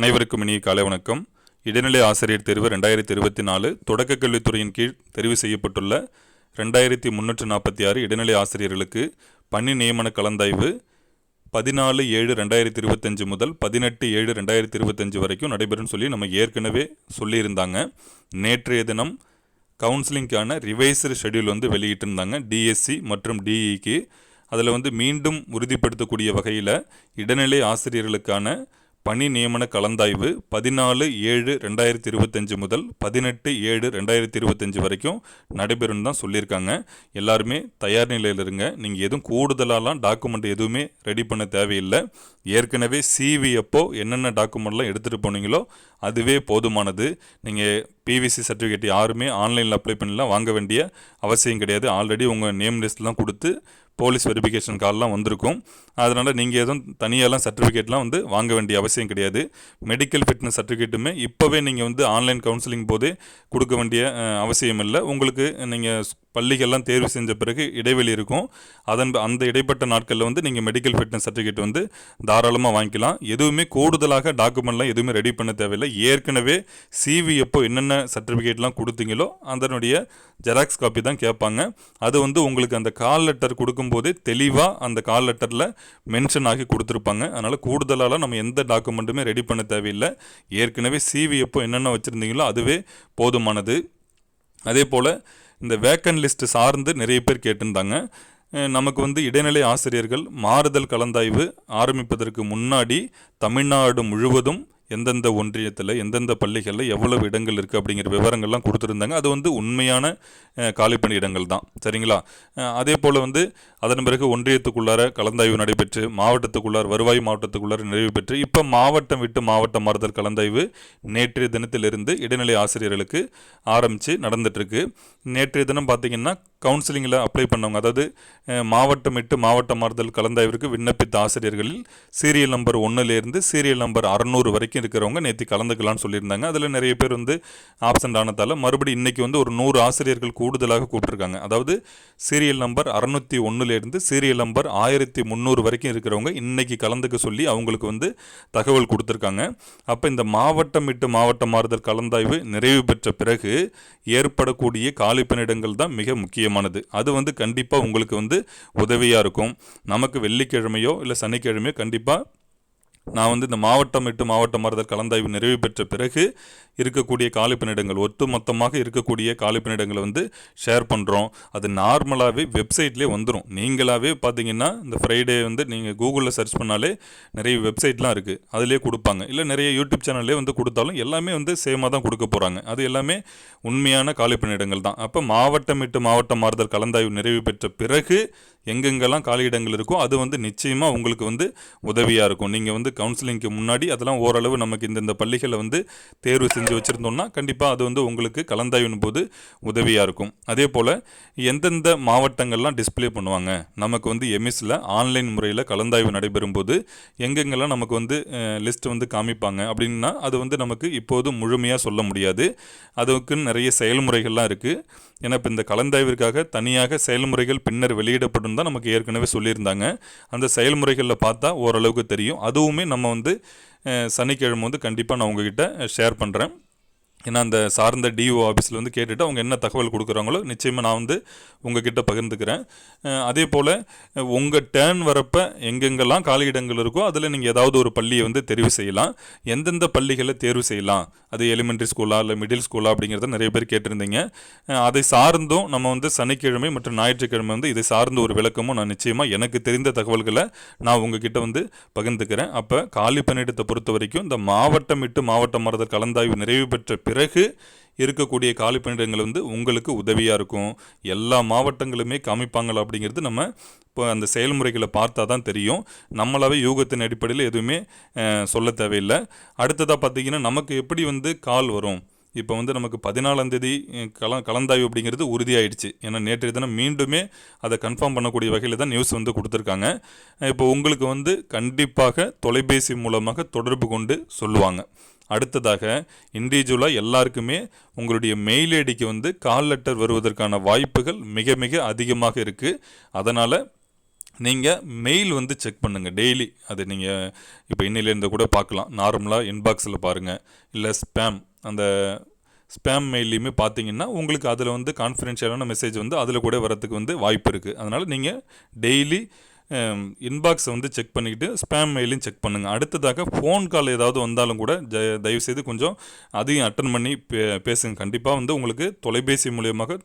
அனைவருக்கும் இனிய காலை வணக்கம். இடைநிலை ஆசிரியர் தேர்வு ரெண்டாயிரத்தி இருபத்தி நாலு தொடக்கக் கல்வித்துறையின் கீழ் தெரிவு செய்யப்பட்டுள்ள ரெண்டாயிரத்தி முந்நூற்று நாற்பத்தி ஆறு இடைநிலை ஆசிரியர்களுக்கு பணி நியமன கலந்தாய்வு பதினாலு ஏழு ரெண்டாயிரத்தி இருபத்தஞ்சு முதல் பதினெட்டு ஏழு ரெண்டாயிரத்தி இருபத்தஞ்சு வரைக்கும் நடைபெறும்னு சொல்லி நம்ம ஏற்கனவே சொல்லியிருந்தாங்க. நேற்றைய தினம் கவுன்சிலிங்க்கான ரிவைஸ்டு ஷெட்யூல் வந்து வெளியிட்டிருந்தாங்க டிஎஸ்சி மற்றும் டிஇக்கு அதில் வந்து மீண்டும் உறுதிப்படுத்தக்கூடிய வகையில் இடைநிலை ஆசிரியர்களுக்கான பணி நியமன கலந்தாய்வு பதினாலு ஏழு ரெண்டாயிரத்தி இருபத்தஞ்சு முதல் பதினெட்டு ஏழு ரெண்டாயிரத்தி இருபத்தஞ்சு வரைக்கும் நடைபெறும்னு தான் சொல்லியிருக்காங்க. எல்லாருமே தயார் நிலையில் இருங்க. நீங்கள் எதுவும் கூடுதலாலாம் டாக்குமெண்ட் எதுவுமே ரெடி பண்ண தேவையில்லை. ஏற்கனவே சிவி அப்போ என்னென்ன டாக்குமெண்ட்லாம் எடுத்துகிட்டு போனீங்களோ அதுவே போதுமானது. நீங்கள் பிவிசி சர்டிஃபிகேட் யாருமே ஆன்லைனில் அப்ளை பண்ணலாம் வாங்க வேண்டிய அவசியம் கிடையாது. ஆல்ரெடி உங்கள் நேம் லிஸ்ட்லாம் கொடுத்து போலீஸ் வெரிஃபிகேஷன் கால்லாம் வந்திருக்கும். அதனால் நீங்கள் எதுவும் தனியாலாம் சர்டிஃபிகேட்லாம் வந்து வாங்க வேண்டிய அவசியம் கிடையாது. மெடிக்கல் ஃபிட்னஸ் சர்டிஃபிகேட்டுமே இப்போவே நீங்கள் வந்து ஆன்லைன் கவுன்சிலிங் போதே கொடுக்க வேண்டிய அவசியம் இல்லை. உங்களுக்கு நீங்கள் பள்ளிகள்லாம் தேர்வு செஞ்ச பிறகு இடைவெளி இருக்கும். அதன் அந்த இடைப்பட்ட நாட்களில் வந்து நீங்கள் மெடிக்கல் ஃபிட்னஸ் சர்டிஃபிகேட் வந்து தாராளமாக வாங்கிக்கலாம். எதுவுமே கூடுதலாக டாக்குமெண்ட்லாம் எதுவுமே ரெடி பண்ண தேவையில்லை. ஏற்கனவே சிவி எப்போ என்னென்ன சர்டிஃபிகேட்லாம் கொடுத்தீங்களோ அதனுடைய ஜெராக்ஸ் காப்பி தான் கேட்பாங்க. அது வந்து உங்களுக்கு அந்த கால் லெட்டர் கொடுக்கும் கொடுக்கும்போதே தெளிவாக அந்த கால் லெட்டரில் மென்ஷன் ஆகி கொடுத்துருப்பாங்க. அதனால் கூடுதலாக நம்ம எந்த டாக்குமெண்ட்டுமே ரெடி பண்ண தேவையில்லை. ஏற்கனவே சிவி எப்போ என்னென்ன வச்சுருந்தீங்களோ அதுவே போதுமானது. அதே போல் இந்த வேக்கன் லிஸ்ட் சார்ந்து நிறைய பேர் கேட்டிருந்தாங்க. நமக்கு வந்து இடைநிலை ஆசிரியர்கள் மாறுதல் கலந்தாய்வு ஆரம்பிப்பதற்கு முன்னாடி தமிழ்நாடு முழுவதும் எந்தெந்த ஒன்றியத்தில் எந்தெந்த பள்ளிகளில் எவ்வளவு இடங்கள் இருக்குது அப்படிங்கிற விவரங்கள்லாம் கொடுத்துருந்தாங்க. அது வந்து உண்மையான காலிப்பணி இடங்கள் தான். சரிங்களா? அதே போல் வந்து அதன் பிறகு ஒன்றியத்துக்குள்ளார கலந்தாய்வு நடைபெற்று மாவட்டத்துக்குள்ளார வருவாய் மாவட்டத்துக்குள்ளார நிறைவு பெற்று இப்போ மாவட்டம் விட்டு மாவட்ட மாறுதல் கலந்தாய்வு நேற்றைய தினத்திலிருந்து இடைநிலை ஆசிரியர்களுக்கு ஆரம்பித்து நடந்துட்டுருக்கு. நேற்றைய தினம் பார்த்திங்கன்னா கவுன்சிலிங்கில் அப்ளை பண்ணவங்க அதாவது மாவட்டம் எட்டு மாவட்ட மாறுதல் கலந்தாய்விற்கு விண்ணப்பித்த ஆசிரியர்களில் சீரியல் நம்பர் ஒன்றுலேருந்து சீரியல் நம்பர் அறநூறு வரைக்கும் இருக்கிறவங்க நேற்று கலந்துக்கலாம்னு சொல்லியிருந்தாங்க. அதில் நிறைய பேர் வந்து ஆப்சண்ட் ஆனதால் மறுபடியும் இன்றைக்கி வந்து ஒரு நூறு ஆசிரியர்கள் கூடுதலாக கூப்பிட்ருக்காங்க அதாவது சீரியல் நம்பர் அறநூற்றி ஒன்றுலேருந்து சீரியல் நம்பர் ஆயிரத்தி முந்நூறு வரைக்கும் இருக்கிறவங்க இன்னைக்கு கலந்துக்க சொல்லி அவங்களுக்கு வந்து தகவல் கொடுத்துருக்காங்க. அப்போ இந்த மாவட்டம் விட்டு மாவட்ட மாறுதல் கலந்தாய்வு நிறைவு பெற்ற பிறகு ஏற்படக்கூடிய காலிப்பணியிடங்கள் தான் மிக முக்கியம் முக்கியமானது. அது வந்து கண்டிப்பாக உங்களுக்கு வந்து உதவியாக இருக்கும். நமக்கு வெள்ளிக்கிழமையோ இல்லை சனிக்கிழமையோ கண்டிப்பாக நான் வந்து இந்த மாவட்டம் விட்டு மாவட்ட மாறுதல் கலந்தாய்வு நிறைவு பெற்ற பிறகு இருக்கக்கூடிய காலிப்பினிடங்கள் ஒட்டு மொத்தமாக இருக்கக்கூடிய காலிப்பணியிடங்களை வந்து ஷேர் பண்ணுறோம் அது நார்மலாகவே வெப்சைட்லேயே வந்துடும் நீங்களாகவே பார்த்தீங்கன்னா இந்த ஃப்ரைடே வந்து நீங்கள் கூகுளில் சர்ச் பண்ணாலே நிறைய வெப்சைட்லாம் இருக்குது அதிலே கொடுப்பாங்க. இல்லை நிறைய யூடியூப் சேனல்லே வந்து கொடுத்தாலும் எல்லாமே வந்து சேமாக தான் கொடுக்க போகிறாங்க அது எல்லாமே உண்மையான காலிப்பணியிடங்கள் தான். அப்போ மாவட்டம் விட்டு மாவட்ட மாறுதல் கலந்தாய்வு நிறைவு பெற்ற பிறகு எங்கெங்கெல்லாம் காலியிடங்கள் இருக்கோ அது வந்து நிச்சயமாக உங்களுக்கு வந்து உதவியாக இருக்கும். நீங்கள் வந்து கவுன்சிலிங்க்கு முன்னாடி அதெல்லாம் ஓரளவு நமக்கு இந்தந்த பள்ளிகளை வந்து தேர்வு செஞ்சு வச்சுருந்தோம்னா கண்டிப்பாக அது வந்து உங்களுக்கு கலந்தாய்வின் போது உதவியாக இருக்கும். அதே போல் எந்தெந்த மாவட்டங்கள்லாம் டிஸ்பிளே பண்ணுவாங்க? நமக்கு வந்து எமிஸில் ஆன்லைன் முறையில் கலந்தாய்வு நடைபெறும் போது எங்கெங்கெல்லாம் நமக்கு வந்து லிஸ்ட் வந்து காமிப்பாங்க அப்படின்னா அது வந்து நமக்கு இப்போது முழுமையாக சொல்ல முடியாது. அதுக்குன்னு நிறைய செயல்முறைகள்லாம் இருக்குது ஏன்னா இப்போ இந்த கலந்தாய்விற்காக தனியாக செயல்முறைகள் பின்னர் வெளியிடப்படும் தான் நமக்கு ஏற்கனவே சொல்லியிருந்தாங்க. அந்த செயல்முறைகளில் பார்த்தா ஓரளவுக்கு தெரியும். அதுவுமே நம்ம வந்து சனிக்கிழமை வந்து கண்டிப்பாக நான் உங்ககிட்ட ஷேர் பண்ணுறேன் ஏன்னா அந்த சார்ந்த டிஓ ஆஃபீஸில் வந்து கேட்டுட்டு அவங்க என்ன தகவல் கொடுக்குறாங்களோ நிச்சயமாக நான் வந்து உங்ககிட்ட பகிர்ந்துக்கிறேன். அதே போல் உங்கள் டேர்ன் வரப்போ எங்கெங்கெல்லாம் காலியிடங்கள் இருக்கோ அதில் நீங்கள் ஏதாவது ஒரு பள்ளியை வந்து தெரிவு செய்யலாம். எந்தெந்த பள்ளிகளை தேர்வு செய்யலாம்? அது எலிமெண்ட்ரி ஸ்கூலா இல்லை மிடில் ஸ்கூலா அப்படிங்கிறத நிறைய பேர் கேட்டிருந்தீங்க. அதை சார்ந்தும் நம்ம வந்து சனிக்கிழமை மற்றும் ஞாயிற்றுக்கிழமை வந்து இதை சார்ந்த ஒரு விளக்கமும் நான் நிச்சயமாக எனக்கு தெரிந்த தகவல்களை நான் உங்ககிட்ட வந்து பகிர்ந்துக்கிறேன். அப்போ காலி பணியிடத்தை பொறுத்த வரைக்கும் இந்த மாவட்டம் விட்டு மாவட்ட மரத கலந்தாய்வு நிறைவு பெற்ற பிறகு இருக்கக்கூடிய காலிப்பணியிடங்கள் வந்து உங்களுக்கு உதவியாக இருக்கும். எல்லா மாவட்டங்களுமே காமிப்பாங்களா அப்படிங்கிறது நம்ம இப்போ அந்த செயல்முறைகளை பார்த்தா தான் தெரியும். நம்மளாவே யூகத்தின் அடிப்படையில் எதுவுமே சொல்ல தேவையில்லை. அடுத்ததாக பார்த்தீங்கன்னா நமக்கு எப்படி வந்து கால் வரும்? இப்போ வந்து நமக்கு பதினாலாம் தேதி கல கலந்தாய்வு அப்படிங்கிறது உறுதியாயிடுச்சு. ஏன்னா நேற்றைய தினம் மீண்டுமே அதை கன்ஃபார்ம் பண்ணக்கூடிய வகையில் தான் நியூஸ் வந்து கொடுத்துருக்காங்க. இப்போ உங்களுக்கு வந்து கண்டிப்பாக தொலைபேசி மூலமாக தொடர்பு கொண்டு சொல்லுவாங்க. அடுத்ததாக இண்டிவிஜுவலாக எல்லாருக்குமே உங்களுடைய மெயில் ஐடிக்கு வந்து கால் லெட்டர் வருவதற்கான வாய்ப்புகள் மிக மிக அதிகமாக இருக்குது அதனால் நீங்கள் மெயில் வந்து செக் பண்ணுங்கள் டெய்லி அது நீங்கள் இப்போ இன்னிலேருந்து கூட பார்க்கலாம் நார்மலாக இன்பாக்ஸில் பாருங்கள் இல்லை ஸ்பேம் அந்த ஸ்பேம் மெயிலையுமே பார்த்தீங்கன்னா உங்களுக்கு அதில் வந்து கான்ஃபிடென்ஷியலான மெசேஜ் வந்து அதில் கூட வரதுக்கு வந்து வாய்ப்பு இருக்குது அதனால் நீங்கள் டெய்லி இன்பாக்ஸை வந்து செக் பண்ணிக்கிட்டு ஸ்பேம் மெயிலையும் செக் பண்ணுங்கள் அடுத்ததாக ஃபோன் கால் ஏதாவது வந்தாலும் கூட ஜ தயவுசெய்து கொஞ்சம் அதையும் அட்டன் பண்ணி பே பேசுங்க. கண்டிப்பாக வந்து உங்களுக்கு தொலைபேசி மூலியமாக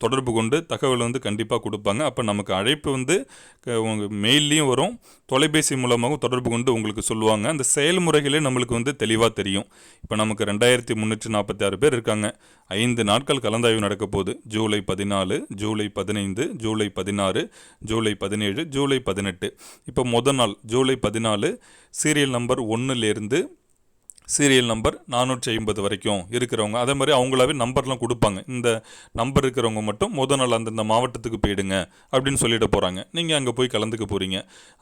தொடர்பு கொண்டு தகவல் வந்து கண்டிப்பாக கொடுப்பாங்க. அப்போ நமக்கு அழைப்பு வந்து க- மெயில்லையும் வரும். தொலைபேசி மூலமாகவும் தொடர்பு கொண்டு உங்களுக்கு சொல்லுவாங்க. அந்த செயல்முறைகளே நம்மளுக்கு வந்து தெளிவாக தெரியும். இப்போ நமக்கு ரெண்டாயிரத்தி முந்நூற்றி நாற்பத்தி ஆறு பேர் இருக்காங்க. ஐந்து நாட்கள் கலந்தாய்வு நடக்க போகுது. ஜூலை பதினாலு ஜூலை பதினைந்து ஜூலை பதினாறு ஜூலை பதினேழு ஜூலை பதினெட்டு. இப்போ முத நாள் ஜூலை பதினாலு சீரியல் நம்பர் ஒன்றுலேருந்து சீரியல் நம்பர் நானூற்றி ஐம்பது வரைக்கும் இருக்கிறவங்க. அதே மாதிரி அவங்களாவே நம்பர்லாம் கொடுப்பாங்க. இந்த நம்பர் இருக்கிறவங்க மட்டும் முத நாள் அந்தந்த மாவட்டத்துக்கு போயிடுங்க அப்படின்னு சொல்லிட்டு போகிறாங்க நீங்கள் அங்கே போய் கலந்துக்க போகிறீங்க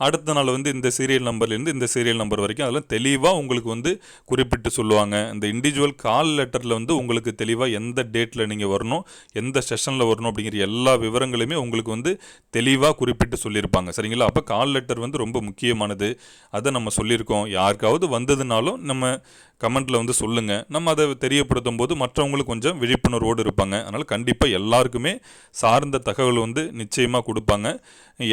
அடுத்த நாள் வந்து இந்த சீரியல் நம்பர்லேருந்து இந்த சீரியல் நம்பர் வரைக்கும் அதெல்லாம் தெளிவாக உங்களுக்கு வந்து குறிப்பிட்டு சொல்லுவாங்க. இந்த இண்டிவிஜுவல் கால் லெட்டரில் வந்து உங்களுக்கு தெளிவாக எந்த டேட்டில் நீங்கள் வரணும் எந்த செஷனில் வரணும் அப்படிங்கிற எல்லா விவரங்களையுமே உங்களுக்கு வந்து தெளிவாக குறிப்பிட்டு சொல்லியிருப்பாங்க. சரிங்களா? அப்போ கால் லெட்டர் வந்து ரொம்ப முக்கியமானது. அதை நம்ம சொல்லியிருக்கோம். யாருக்காவது வந்ததுனாலும் நம்ம கமெண்ட்டில் வந்து சொல்லுங்கள் நம்ம அதை தெரியப்படுத்தும் போது மற்றவங்களுக்கு கொஞ்சம் விழிப்புணர்வோடு இருப்பாங்க. அதனால் கண்டிப்பாக எல்லாருக்குமே சார்ந்த தகவல் வந்து நிச்சயமாக கொடுப்பாங்க.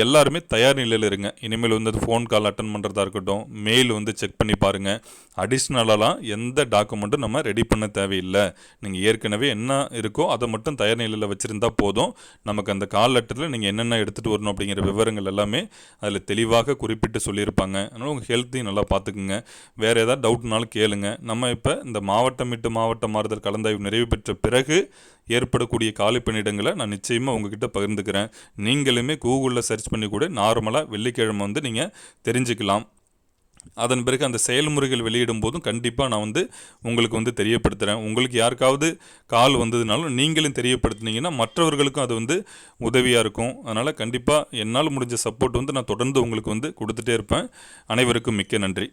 எல்லாருமே தயார் நிலையில் இருங்க. இனிமேல் வந்து ஃபோன் கால் அட்டன் பண்ணுறதா இருக்கட்டும் மெயில் வந்து செக் பண்ணி பாருங்கள் அடிஷ்னலாலாம் எந்த டாக்குமெண்ட்டும் நம்ம ரெடி பண்ண தேவையில்லை. நீங்கள் ஏற்கனவே என்ன இருக்கோ அதை மட்டும் தயார் நிலையில் வச்சுருந்தா போதும். நமக்கு அந்த கால் லெட்டரில் நீங்கள் என்னென்ன எடுத்துகிட்டு வரணும் அப்படிங்கிற விவரங்கள் எல்லாமே அதில் தெளிவாக குறிப்பிட்டு சொல்லியிருப்பாங்க. அதனால் உங்கள் ஹெல்த்தையும் நல்லா பார்த்துக்குங்க. வேறு ஏதாவது டவுட்னாலும் கேளுங்க நம்ம இப்போ இந்த மாவட்டம் விட்டு மாவட்ட மாறுதல் கலந்தாய்வு நிறைவு பெற்ற பிறகு ஏற்படக்கூடிய காலி பணியிடங்களை நான் நிச்சயமாக உங்ககிட்ட பகிர்ந்துக்கிறேன். நீங்களுமே கூகுளில் சர்ச் பண்ணி கூட நார்மலாக வெள்ளிக்கிழமை வந்து நீங்கள் தெரிஞ்சுக்கலாம். அதன் பிறகு அந்த செயல்முறைகள் வெளியிடும் போதும் கண்டிப்பாக நான் வந்து உங்களுக்கு வந்து தெரியப்படுத்துகிறேன் உங்களுக்கு யாருக்காவது கால் வந்ததுனாலும் நீங்களும் தெரியப்படுத்துனீங்கன்னா மற்றவர்களுக்கும் அது வந்து உதவியாக இருக்கும். அதனால் கண்டிப்பாக என்னால் முடிஞ்ச சப்போர்ட் வந்து நான் தொடர்ந்து உங்களுக்கு வந்து கொடுத்துட்டே இருப்பேன். அனைவருக்கும் மிக்க நன்றி.